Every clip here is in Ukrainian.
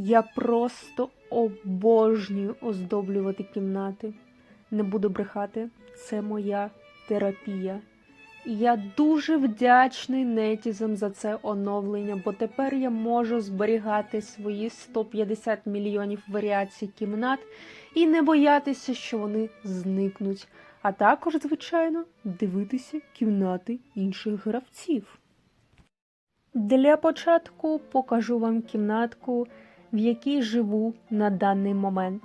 Я просто обожнюю оздоблювати кімнати. Не буду брехати, це моя терапія. Я дуже вдячний нетізам за це оновлення, бо тепер я можу зберігати свої 150 мільйонів варіацій кімнат і не боятися, що вони зникнуть. А також, звичайно, дивитися кімнати інших гравців. Для початку покажу вам кімнатку, в якій живу на даний момент.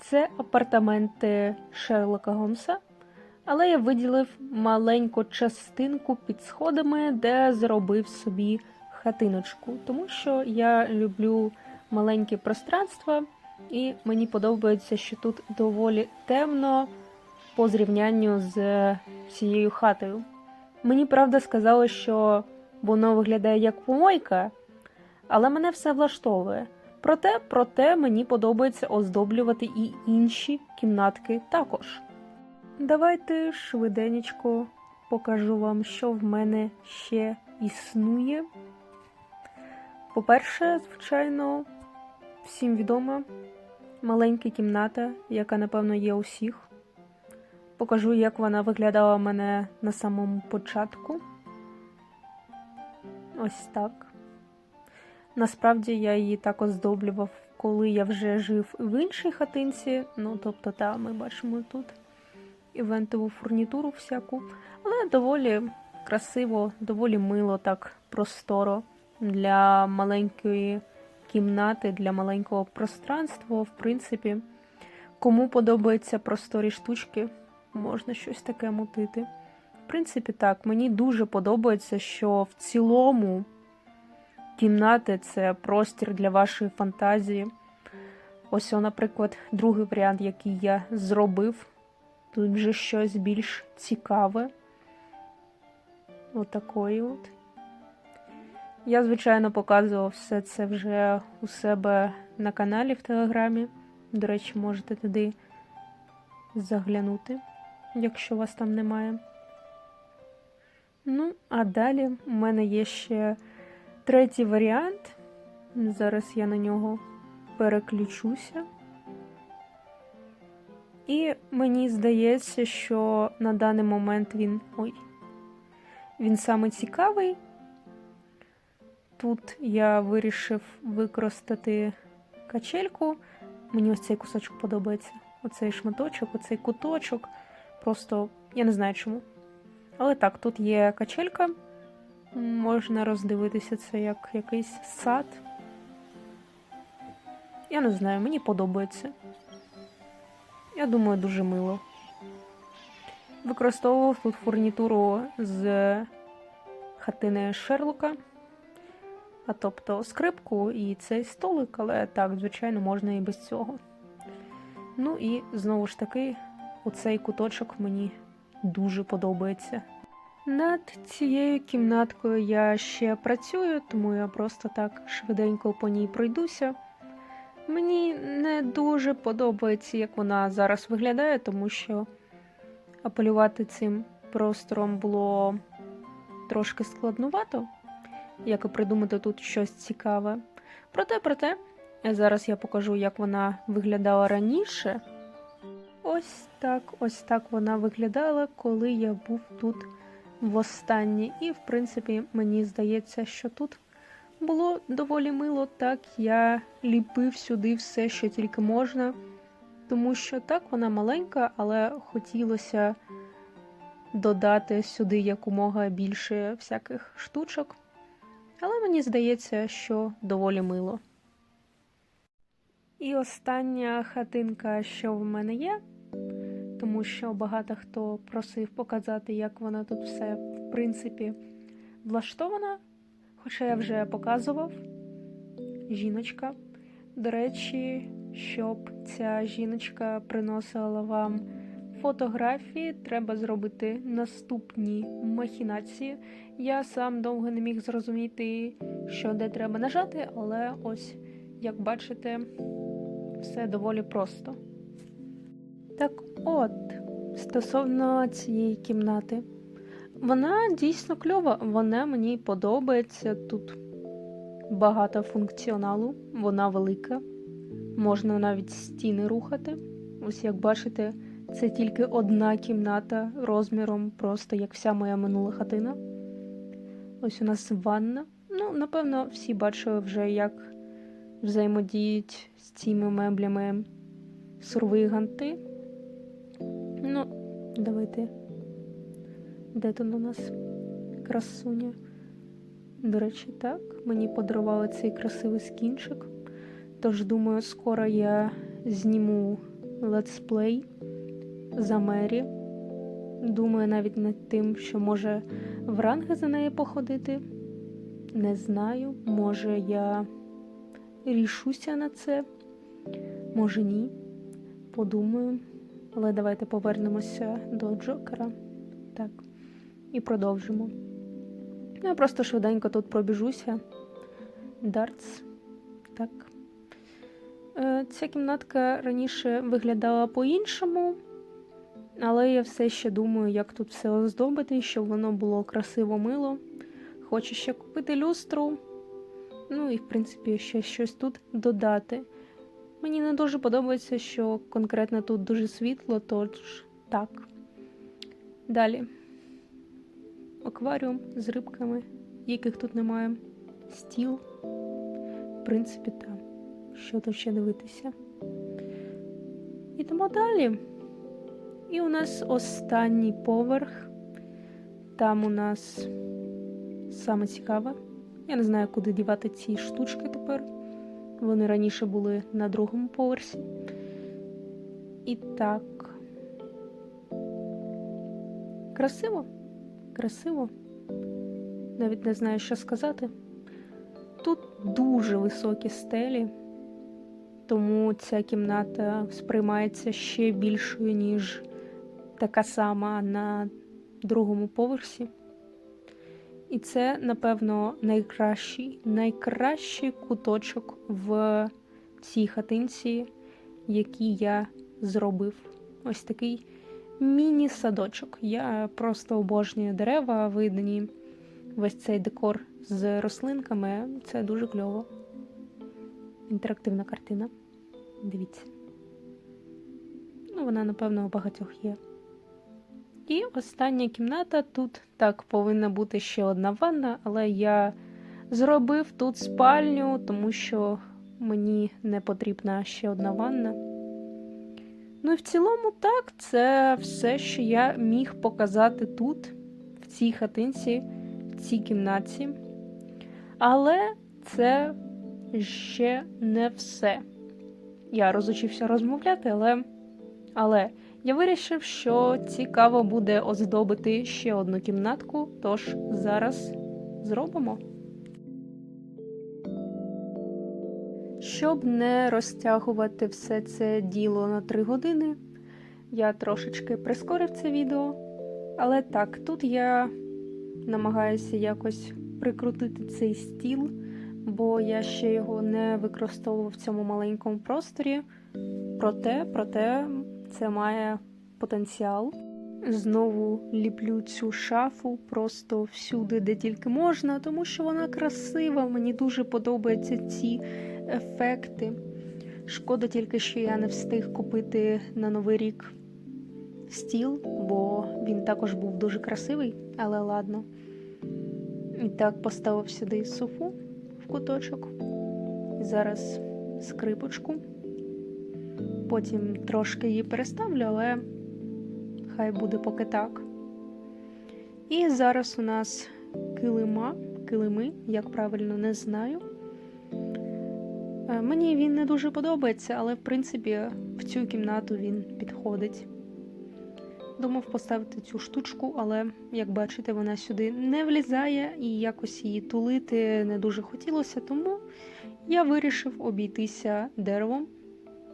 Це апартаменти Шерлока Гомса, але я виділив маленьку частинку під сходами, де зробив собі хатиночку, тому що я люблю маленькі пространства, і мені подобається, що тут доволі темно по зрівнянню з цією хатою. Мені правда сказали, що воно виглядає як помойка, але мене все влаштовує. Проте, проте мені подобається оздоблювати і інші кімнатки також. Давайте швиденечко покажу вам, що в мене ще існує. По-перше, звичайно, всім відома маленька кімната, яка, напевно, є у всіх. Покажу, як вона виглядала в мене на самому початку. Ось так. Насправді я її так оздоблював, коли я вже жив в іншій хатинці. Ну, тобто, там ми бачимо тут івентову фурнітуру всяку, але доволі красиво, доволі мило, так просторо для маленької кімнати, для маленького пространства. В принципі, кому подобаються просторі штучки, можна щось таке мутити. В принципі, так, мені дуже подобається, що в цілому кімнати це простір для вашої фантазії. Ось, наприклад, другий варіант, який я зробив. Тут вже щось більш цікаве. Отакої от. Я, звичайно, показував все це вже у себе на каналі в Телеграмі. До речі, можете туди заглянути, якщо вас там немає. Ну, а далі у мене є ще третій варіант. Зараз я на нього переключуся. І мені здається, що на даний момент він. Ой, він саме цікавий. Тут я вирішив використати качельку. Мені ось цей кусочок подобається. Оцей шматочок, оцей куточок. Просто я не знаю чому. Але так, тут є качелька. Можна роздивитися це як якийсь сад. Я не знаю, мені подобається. Я думаю, дуже мило. Використовував тут фурнітуру з хатини Шерлока, а тобто скрипку і цей столик, але так, звичайно, можна і без цього. Ну і знову ж таки, оцей куточок мені дуже подобається. Над цією кімнаткою я ще працюю, тому я просто так швиденько по ній пройдуся. Мені не дуже подобається, як вона зараз виглядає, тому що апелювати цим простором було трошки складнувато, як і придумати тут щось цікаве. Проте, проте, зараз я покажу, як вона виглядала раніше. Ось так, ось так вона виглядала, коли я був тут востаннє. І, в принципі, мені здається, що тут було доволі мило, так я ліпив сюди все, що тільки можна, тому що так вона маленька, але хотілося додати сюди якомога більше всяких штучок. Але мені здається, що доволі мило. І остання хатинка, що в мене є, тому що багато хто просив показати, як вона тут все, в принципі, влаштована. Хоча я вже показував жіночка. До речі, щоб ця жіночка приносила вам фотографії, треба зробити наступні махінації. Я сам довго не міг зрозуміти, що де треба нажати, але ось, як бачите, все доволі просто. Так от, стосовно цієї кімнати. Вона дійсно кльова, вона мені подобається тут. багато функціоналу, вона велика. Можна навіть стіни рухати. Ось як бачите, це тільки одна кімната розміром, просто як вся моя минула хатина. Ось у нас ванна. Ну, напевно, всі бачили вже, як взаємодіють з цими меблями сурвиганти. Ну, давайте. Де тут у нас красуня? До речі, так, мені подарували цей красивий скінчик. Тож, думаю, скоро я зніму летсплей за Мері. Думаю навіть над тим, що може в ранги за нею походити. Не знаю, може я рішуся на це, може ні. Подумаю. Але давайте повернемося до Джокера. Так. І продовжимо. Ну, Я просто швиденько тут пробіжуся. Дартс. Так. Е, Ця кімнатка раніше виглядала по-іншому, але я все ще думаю, як тут все оздобити, щоб воно було красиво мило. Хочу ще купити люстру. Ну і, в принципі, ще щось тут додати. Мені не дуже подобається, що конкретно тут дуже світло, тож так. Далі. Акваріум з рибками, яких тут немає. Стіл. В принципі, там. Що тут ще дивитися? Ідемо далі. І у нас останній поверх. Там у нас саме цікаве. Я не знаю, куди дівати ці штучки тепер. Вони раніше були на другому поверсі. І так. Красиво? Красиво. Навіть не знаю, що сказати. Тут дуже високі стелі, тому ця кімната сприймається ще більшою, ніж така сама на другому поверсі. І це, напевно, найкращий, найкращий куточок в цій хатинці, який я зробив. Ось такий міні-садочок. Я просто обожнюю дерева, видані весь цей декор з рослинками. Це дуже кльово. Інтерактивна картина. Дивіться. Ну, вона, напевно, у багатьох є. І остання кімната. Тут так повинна бути ще одна ванна, але я зробив тут спальню, тому що мені не потрібна ще одна ванна. Ну і в цілому, так, це все, що я міг показати тут, в цій хатинці, в цій кімнаті. Але це ще не все. Я розучився розмовляти, але. але я вирішив, що цікаво буде оздобити ще одну кімнатку, тож зараз зробимо. Щоб не розтягувати все це діло на 3 години, я трошечки прискорив це відео. Але так, тут я намагаюся якось прикрутити цей стіл, бо я ще його не використовував в цьому маленькому просторі. Проте, проте, це має потенціал. Знову ліплю цю шафу просто всюди, де тільки можна, тому що вона красива. Мені дуже подобаються ці ефекти. Шкода тільки, що я не встиг купити на Новий рік стіл, бо він також був дуже красивий, але ладно. І так, поставив сюди софу в куточок. І зараз скрипочку. Потім трошки її переставлю, але хай буде поки так. І зараз у нас килима, килими, як правильно не знаю. Е, Мені він не дуже подобається, але в принципі в цю кімнату він підходить. Думав поставити цю штучку, але, як бачите, вона сюди не влізає і якось її тулити не дуже хотілося, тому я вирішив обійтися деревом,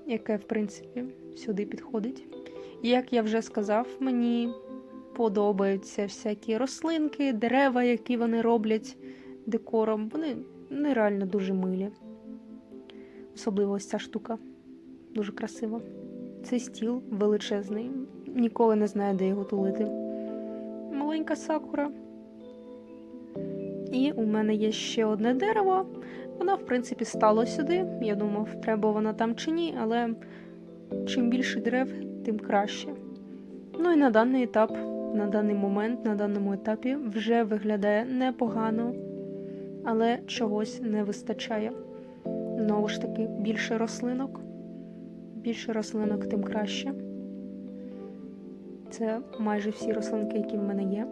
яке, в принципі, сюди підходить. Як я вже сказав, мені подобаються всякі рослинки, дерева, які вони роблять декором. Вони нереально дуже милі. Особливо ось ця штука. Дуже красива. Цей стіл величезний. Ніколи не знаю, де його тулити. Маленька сакура. І у мене є ще одне дерево. Вона, в принципі, стала сюди. Я думав, треба вона там чи ні, але чим більше дерев, тим краще. Ну і на даний етап, на даний момент, на даному етапі вже виглядає непогано, але чогось не вистачає. Знову ж таки, більше рослинок. Більше рослинок, тим краще. Це майже всі рослинки, які в мене є.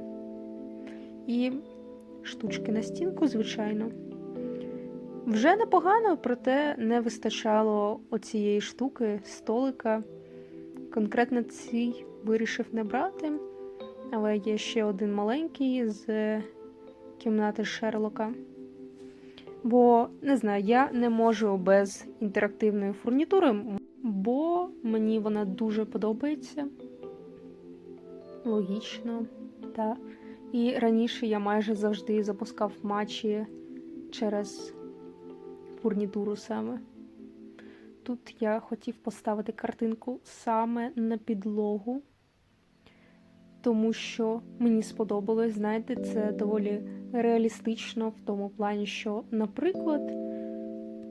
І штучки на стінку, звичайно. Вже непогано, проте не вистачало оцієї штуки, столика. Конкретно цей вирішив не брати, але є ще один маленький з кімнати Шерлока. Бо не знаю, я не можу без інтерактивної фурнітури, бо мені вона дуже подобається. Логічно, так. І раніше я майже завжди запускав матчі через фурнітуру саме. Тут я хотів поставити картинку саме на підлогу, тому що мені сподобалось, знаєте, це доволі реалістично в тому плані, що, наприклад,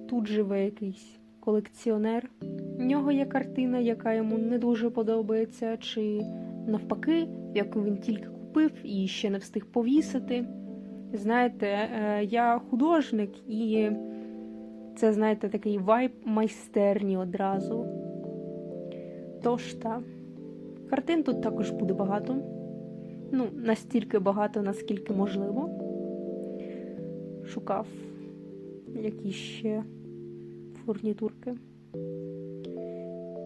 тут живе якийсь колекціонер, в нього є картина, яка йому не дуже подобається, чи навпаки, яку він тільки купив і ще не встиг повісити. Знаєте, е, я художник, і це, знаєте, такий вайб майстерні одразу. Тож та, картин тут також буде багато. Ну, настільки багато, наскільки можливо. Шукав якісь ще фурнітурки.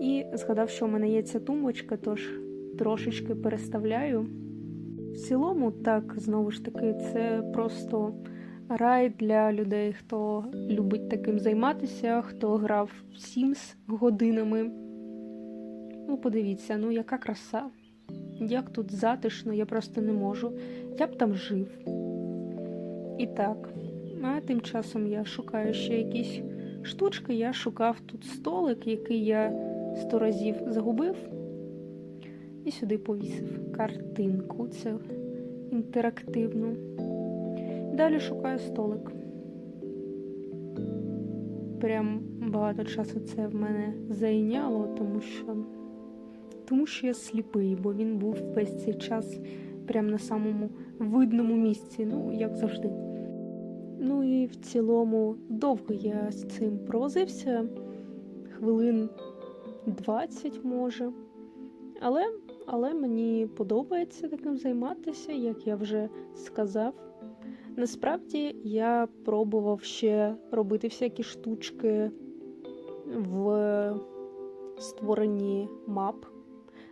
І згадав, що в мене є ця тумбочка, тож трошечки переставляю. В цілому, так, знову ж таки, це просто рай для людей, хто любить таким займатися, хто грав в Sims годинами. Ну, подивіться, ну яка краса. Як тут затишно, я просто не можу. Я б там жив. І так, а тим часом я шукаю ще якісь штучки. Я шукав тут столик, який я сто разів загубив. І сюди повісив картинку, це інтерактивну. Далі шукаю столик. Прям багато часу це в мене зайняло, тому що тому що я сліпий, бо він був весь цей час прям на самому видному місці, ну, як завжди. Ну і в цілому довго я з цим провозився, хвилин 20 може. Але, Але мені подобається таким займатися, як я вже сказав. Насправді я пробував ще робити всякі штучки в створенні мап,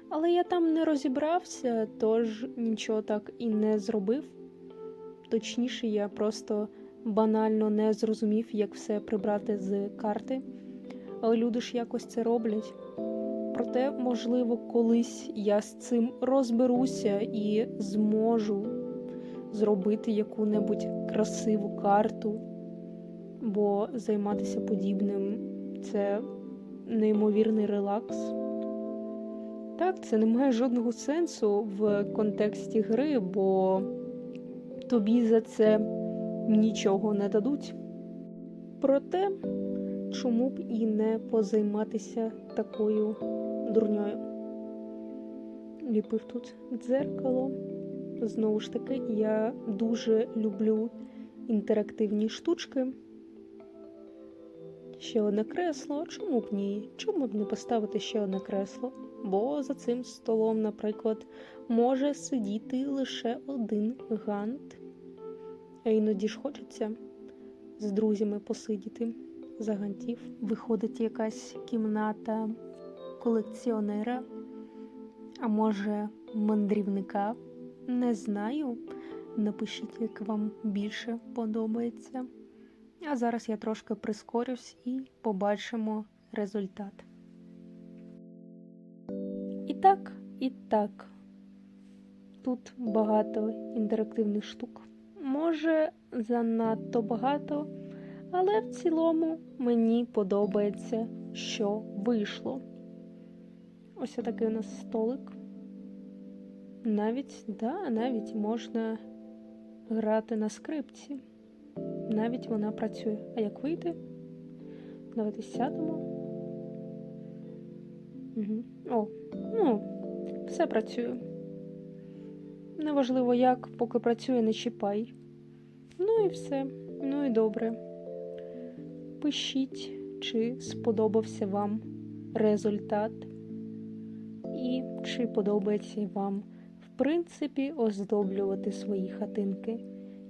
але я там не розібрався, тож нічого так і не зробив. Точніше, я просто банально не зрозумів, як все прибрати з карти. Але люди ж якось це роблять. Проте, можливо, колись я з цим розберуся і зможу зробити яку-небудь красиву карту, бо займатися подібним це неймовірний релакс. Так, це не має жодного сенсу в контексті гри, бо тобі за це нічого не дадуть. Проте, чому б і не позайматися такою дурньою? Ліпив тут дзеркало. Знову ж таки, я дуже люблю інтерактивні штучки. Ще одне кресло. Чому б ні? Чому б не поставити ще одне кресло? Бо за цим столом, наприклад, може сидіти лише один гант. А іноді ж хочеться з друзями посидіти за гантів. Виходить якась кімната колекціонера, а може мандрівника. Не знаю. Напишіть, як вам більше подобається. А зараз я трошки прискорюсь і побачимо результат. І так, і так. Тут багато інтерактивних штук. Може, занадто багато, але в цілому мені подобається, що вийшло. Ось такий у нас столик. Навіть, да, навіть можна грати на скрипці. Навіть вона працює. А як вийти? Давайте сядемо. Угу. О, ну, все працює. Неважливо як, поки працює, не чіпай. Ну і все. Ну і добре. Пишіть, чи сподобався вам результат, і чи подобається вам, принципі, оздоблювати свої хатинки.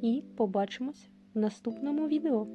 І побачимось в наступному відео.